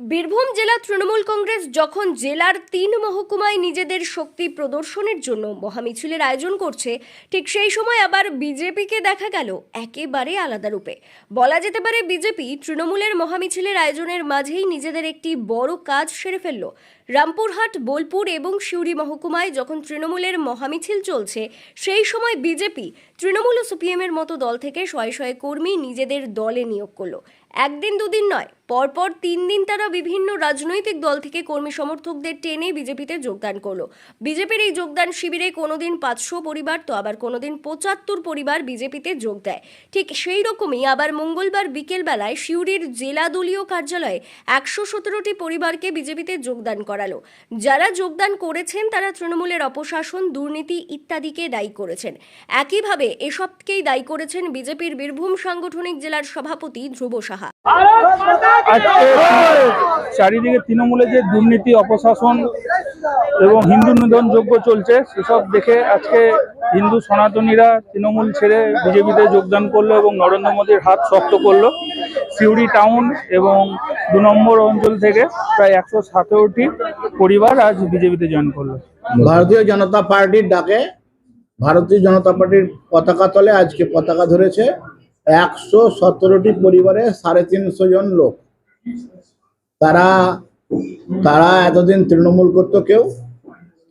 বীরভূম জেলা তৃণমূল কংগ্রেস যখন জেলার তিন মহকুমায় নিজেদের শক্তি প্রদর্শনের জন্য মহামিছিলের আয়োজন করছে, ঠিক সেই সময় আবার বিজেপিকে দেখা গেল একেবারে আলাদা রূপে। বলা যেতে পারে বিজেপি তৃণমূলের মহামিছিলের আয়োজনের মাঝেই নিজেদের একটি বড় কাজ সেরে ফেলল। রামপুরহাট, বোলপুর এবং সিউড়ি মহকুমায় যখন তৃণমূলের মহামিছিল চলছে, সেই সময় বিজেপি তৃণমূল ও সিপিএমের মতো দল থেকে শয়ে শয়ে কর্মী নিজেদের দলে নিয়োগ করল। একদিন দুদিন নয়, পরপর তিন দিন তারা বিভিন্ন রাজনৈতিক দল থেকে কর্মী সমর্থকদের টেনে বিজেপিতে যোগদান করল। বিজেপির এই যোগদান শিবিরে কোনোদিন পাঁচশো পরিবার তো আবার কোনোদিন পঁচাত্তর পরিবার বিজেপিতে যোগ দেয়। ঠিক সেই রকমই আবার মঙ্গলবার বিকেলবেলায় সিউড়ির জেলা দলীয় কার্যালয়ে একশো সতেরোটি পরিবারকে বিজেপিতে যোগদান করালো। যারা যোগদান করেছেন তারা তৃণমূলের অপশাসন, দুর্নীতি ইত্যাদিকে দায়ী করেছেন। একইভাবে এসবকেই দায়ী করেছেন বিজেপির বীরভূম সাংগঠনিক জেলার সভাপতি ধ্রুব সাহা। আজকে চারিদিকে তৃণমূলে যে দুর্নীতি অপশাসন এবং হিন্দু নিধন যোগ্য চলছে সেসব দেখে আজকে হিন্দু সনাতনীরা তৃণমূল ছেড়ে বিজেপিতে যোগদান করল এবং নরেন্দ্র মোদীর হাত শক্ত করল। সিউড়ি টাউন এবং দু নম্বর অঞ্চল থেকে প্রায় একশো সতেরোটি পরিবার আজ বিজেপিতে জয়েন করল। ভারতীয় জনতা পার্টির ডাকে ভারতীয় জনতা পার্টির পতাকা তলে আজকে পতাকা ধরেছে। একশো সতেরোটি পরিবারে সাড়ে তিনশো জন লোক। তারা তারা এতদিন তৃণমূল করত কেউ?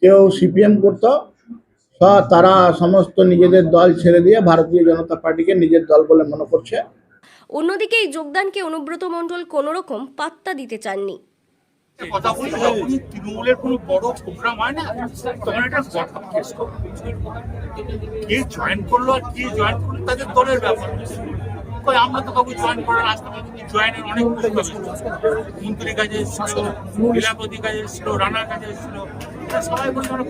কেউ সিপিএম করত? তারা সমস্ত নিজেদের দল ছেড়ে দিয়ে ভারতীয় জনতা পার্টিকে নিজের দল বলে মনে করছে। অন্যদিকে এই যোগদানকে অনুব্রত মণ্ডল কোনোরকম পাত্তা দিতে চাননি। কথা বলি যখনই তৃণমূলের কোনো বড় প্রোগ্রাম হয় না, তখন এটা গঠন কেস। কে জয়েন করল আর কে জয়েন করল তাদের দলের ব্যাপার। আমরা তো কাউকে জয়েন করার আসতে পারি জয়েনের অনেক রানার কাছে এসেছিল সবাই বলছে আমরা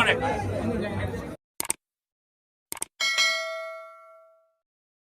অনেক।